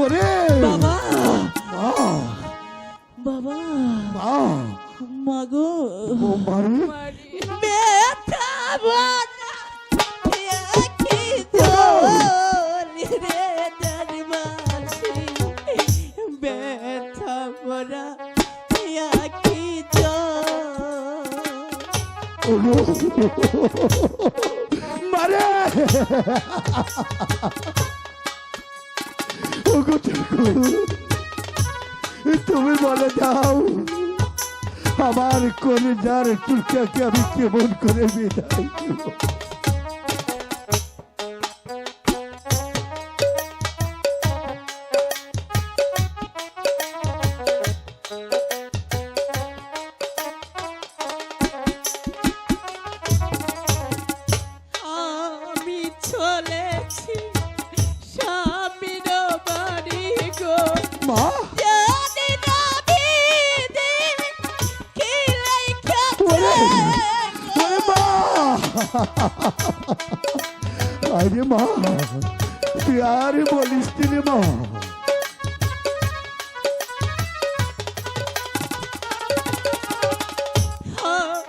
ওরে বাবা বাবা মাগো ব্যথা বানা রে মারে! তুমি বলে দাও আমার কলিজার টুকাকে আমি কেমন করে বিদায় আরে মা তুই আর বলিস রে মা?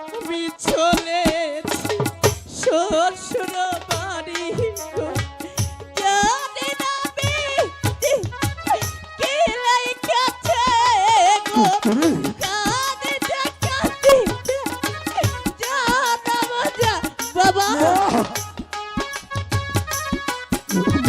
আমি